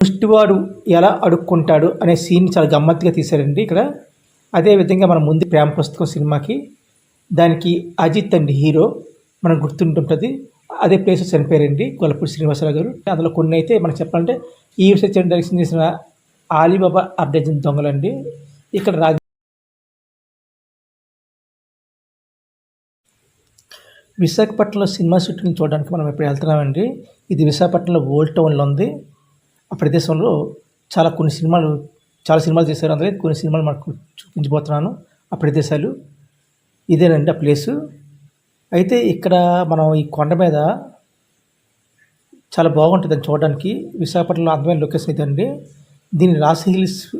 ముష్టివాడు ఎలా అడుక్కుంటాడు అనే సీన్ చాలా గమ్మత్తుగా తీశారండి ఇక్కడ. అదేవిధంగా మన ముందు ప్రేమ పుస్తకం సినిమాకి దానికి అజిత్ అండి హీరో మనం గుర్తుంటుంటుంది. అదే ప్లేస్ చనిపోయారండి గొల్లపూడి శ్రీనివాసరావు గారు. అందులో కొన్ని అయితే మనకు చెప్పాలంటే ఈ విషయం డైరెక్షన్ చేసిన ఆలీబాబా అప్డేషన్ దొంగలండి. ఇక్కడ రాజ విశాఖపట్నంలో సినిమా షూటింగ్ చూడడానికి మనం ఎప్పుడు వెళ్తున్నామండి. ఇది విశాఖపట్నంలో ఓల్డ్ టౌన్లో ఉంది. ప్రదేశంలో చాలా కొన్ని సినిమాలు చాలా సినిమాలు చేశారు అందులో. కొన్ని సినిమాలు మనకు చూపించబోతున్నాను. ఆ ప్రదేశాలు ఇదేనండి ఆ ప్లేసు. అయితే ఇక్కడ మనం ఈ కొండ మీద చాలా బాగుంటుంది అని చూడడానికి. విశాఖపట్నంలో అందమైన లొకేషన్ ఇదండి. దీన్ని రాసి హిల్స్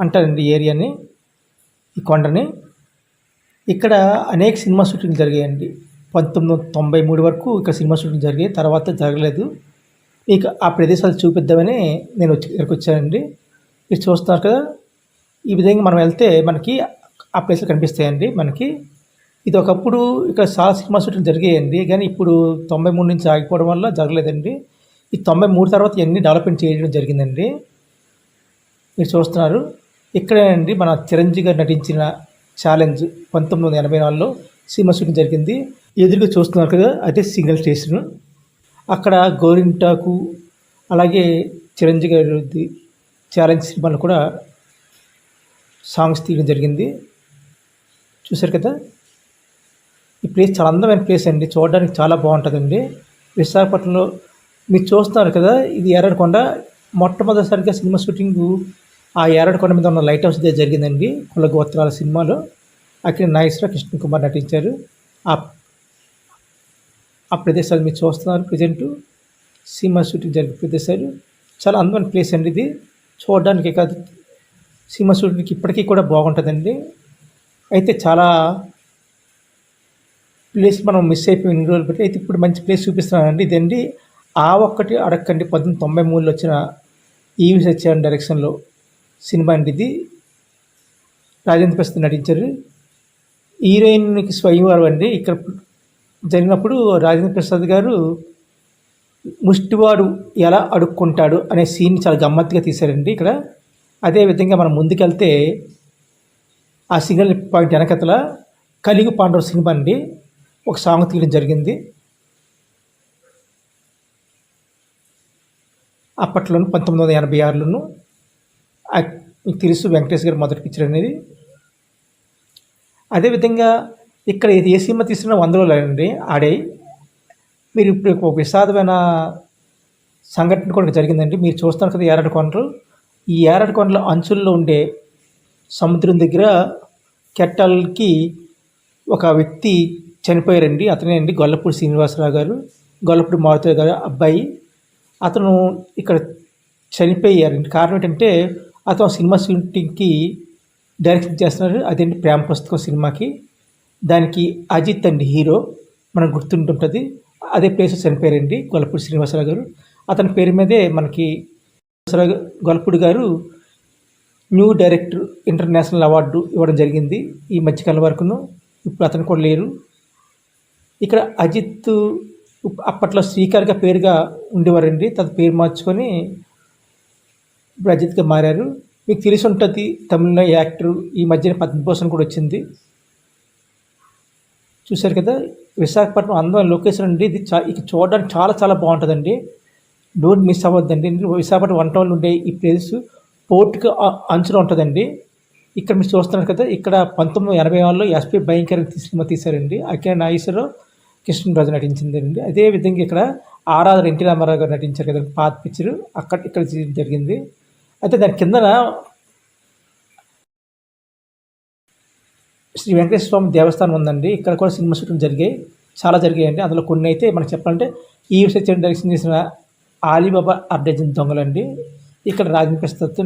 అంటారండి ఈ ఏరియాని ఈ కొండని. ఇక్కడ అనేక సినిమా షూటింగ్ జరిగాయండి. పంతొమ్మిది వందల తొంభై మూడు వరకు ఇక్కడ సినిమా షూటింగ్ జరిగాయి. తర్వాత జరగలేదు. ఇక ఆ ప్రదేశాలు చూపిద్దామని నేను వచ్చి ఇక్కడికి వచ్చానండి. మీరు చూస్తున్నారు కదా ఈ విధంగా మనం వెళ్తే మనకి ఆ ప్లేస్లు కనిపిస్తాయండి మనకి. ఇది ఒకప్పుడు ఇక్కడ చాలా సినిమా షూటింగ్ జరిగాయండి కానీ ఇప్పుడు తొంభై మూడు నుంచి ఆగిపోవడం వల్ల జరగలేదండి. ఈ తొంభై మూడు తర్వాత ఇవన్నీ డెవలప్మెంట్ చేయడం జరిగిందండి. మీరు చూస్తున్నారు ఇక్కడేనండి మన చిరంజీవి గారు నటించిన ఛాలెంజ్ పంతొమ్మిది వందల ఎనభై నాలుగులో సినిమా షూటింగ్ జరిగింది. ఎదురుగా చూస్తున్నారు కదా అదే సింగిల్ స్టేషన్. అక్కడ గోరింటాకు అలాగే చిరంజీవి గారి ఛాలెంజ్ సినిమాలు కూడా సాంగ్స్ తీయడం జరిగింది. చూశారు కదా? ఈ ప్లేస్ చాలా అందమైన ప్లేస్ అండి. చూడడానికి చాలా బాగుంటుందండి. విశాఖపట్నంలో మీరు చూస్తున్నారు కదా ఇది ఎర్రడకొండ మొట్టమొదటిసారిగా సినిమా షూటింగ్ ఆ ఎర్రడకొండ మీద ఉన్న లైట్ హౌస్ దగ్గర జరిగిందండి. కుల గోత్రాల సినిమాలో. అక్కడ నాగేశ్వర కృష్ణ కుమార్ నటించారు. ఆ ఆ ప్రదేశాలు మీరు చూస్తున్నారు ప్రజెంట్ సినిమా షూటింగ్ జరిగే ప్రదేశాలు. చాలా అందమైన ప్లేస్ అండి ఇది. చూడడానికి కాదు సినిమా షూటింగ్కి ఇప్పటికీ కూడా బాగుంటుందండి. అయితే చాలా ప్లేస్ మనం మిస్ అయిపోయిన ఇన్ని రోజులు బట్టి అయితే ఇప్పుడు మంచి ప్లేస్ చూపిస్తున్నానండి ఇదండి. ఆ ఒక్కటి అడగండి పద్దెనిమిది తొంభై మూడులో వచ్చిన ఈవి సత్యారాయణ డైరెక్షన్లో సినిమా అండి ఇది. రాజేంద్ర ప్రసాద్ నటించారు. హీరోయిన్కి స్వయంవరం అండి. ఇక్కడ జరిగినప్పుడు రాజేంద్ర ప్రసాద్ గారు ముష్టివాడు ఎలా అడుక్కుంటాడు అనే సీన్ చాలా గమ్మత్తుగా తీశారండి ఇక్కడ. అదేవిధంగా మనం ముందుకెళ్తే ఆ సింగల్ పాయింట్ వెనకతల కలిగి పాండవ సినిమా అండి. ఒక సాంగ్ తీయడం జరిగింది. అప్పట్లోను పంతొమ్మిది వందల ఎనభై ఆరులోను మీకు తెలుసు వెంకటేష్ గారు మొదటి పిక్చర్ అనేది. అదేవిధంగా ఇక్కడ ఇది ఏ సినిమా తీసిన వందలో అండి ఆడాయి మీరు ఇప్పుడు ఒక విషాదమైన సంఘటన కూడా జరిగిందండి. మీరు చూస్తారు కదా ఏరడు కొండలు. ఈ ఏరడు కొండల అంచుల్లో ఉండే సముద్రం దగ్గర కెట్టల్కి ఒక వ్యక్తి చనిపోయారండి. అతనే అండి గొల్లపూడి శ్రీనివాసరావు గారు గొల్లపూడి మారుతి గారు అబ్బాయి. అతను ఇక్కడ చనిపోయారండి. కారణం ఏంటంటే అతను సినిమా షూటింగ్కి డైరెక్షన్ చేస్తున్నారు. అదేంటి ప్రేమ పుస్తకం సినిమాకి. దానికి అజిత్ అండి హీరో మనకు గుర్తుంటుంటుంది. అదే ప్లేస్ చనిపోయారండి గొల్లపూడి శ్రీనివాసరావు గారు. అతని పేరు మీదే మనకి గొల్లపూడి గారు న్యూ డైరెక్టర్ ఇంటర్నేషనల్ అవార్డు ఇవ్వడం జరిగింది ఈ మధ్యకాలం వరకును. ఇప్పుడు అతను కూడా లేరు. ఇక్కడ అజిత్ అప్పట్లో శ్రీకార్గా పేరుగా ఉండేవారండి. తన పేరు మార్చుకొని ఇప్పుడు అజిత్గా మారారు. మీకు తెలిసి ఉంటుంది తమిళ యాక్టర్ ఈ మధ్యన పద్మభూషణ్ కూడా వచ్చింది. చూశారు కదా విశాఖపట్నం అందమైన లొకేషన్ అండి. ఇది చా ఇది చూడడానికి చాలా చాలా బాగుంటుందండి. డోంట్ మిస్ అవ్వద్దండి. విశాఖపట్నం వన్ టౌన్లో ఉండే ఈ ప్లేస్ పోర్ట్కి అంచులో ఉంటుందండి. ఇక్కడ మీరు చూస్తున్నారు కదా ఇక్కడ పంతొమ్మిది ఎనభై ఆరులో ఎస్పీ భయంకర సినిమా తీశారండి. అక్కడ నాగేశ్వరరావు కృష్ణరాజు నటించిందండి. అదేవిధంగా ఇక్కడ ఆరాధన ఎన్టీ రామారావు గారు నటించారు కదా పాత పిక్చర్ అక్కడ ఇక్కడ జరిగింది. అయితే దాని కిందన శ్రీ వెంకటేశ్వర స్వామి దేవస్థానం ఉందండి. ఇక్కడ కూడా సినిమా షూటింగ్ జరిగాయి. చాలా జరిగాయండి. అందులో కొన్ని అయితే మనకు చెప్పాలంటే ఈ సత్యం డైరెక్షన్ చేసిన ఆలీబాబా అప్డేషన్ దొంగలండి. ఇక్కడ రాజేంద్ర ప్రసాద్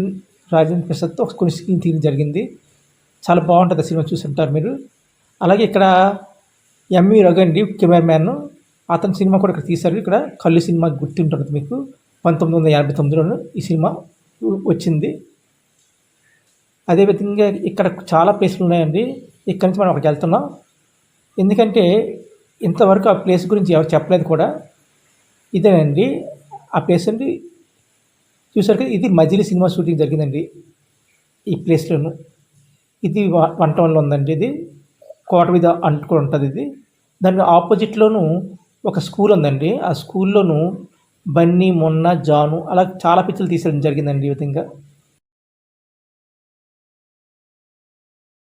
రాజేంద్ర ప్రసాద్తో కొన్ని సీన్ తీయడం జరిగింది. చాలా బాగుంటుంది సినిమా చూసి ఉంటారు మీరు. అలాగే ఇక్కడ ఎంవి రఘు అండి కెమెరామ్యాన్. అతని సినిమా కూడా ఇక్కడ తీశారు. ఇక్కడ కళ్ళు సినిమా గుర్తుంటుంది మీకు. పంతొమ్మిది వందల యాభై తొమ్మిదిలోను ఈ సినిమా వచ్చింది. అదేవిధంగా ఇక్కడ చాలా ప్లేసులు ఉన్నాయండి. ఇక్కడి నుంచి మనం అక్కడికి వెళ్తున్నాం. ఎందుకంటే ఇంతవరకు ఆ ప్లేస్ గురించి ఎవరు చెప్పలేదు కూడా. ఇదేనండి. ఆ ప్లేస్ అండి. చూసారు కదా ఇది మజిలీ సినిమా షూటింగ్ జరిగిందండి. ఈ ప్లేస్లోను. ఇది వ- వన్ టౌన్లో ఉందండి ఇది. కోట మీద అంటుకుని ఉంటుంది ఇది. దాని ఆపోజిట్లోను ఒక స్కూల్ ఉందండి. ఆ స్కూల్లోను బన్నీ మొన్న జాను అలా చాలా పిక్చర్లు తీసేయడం జరిగిందండి ఈ విధంగా.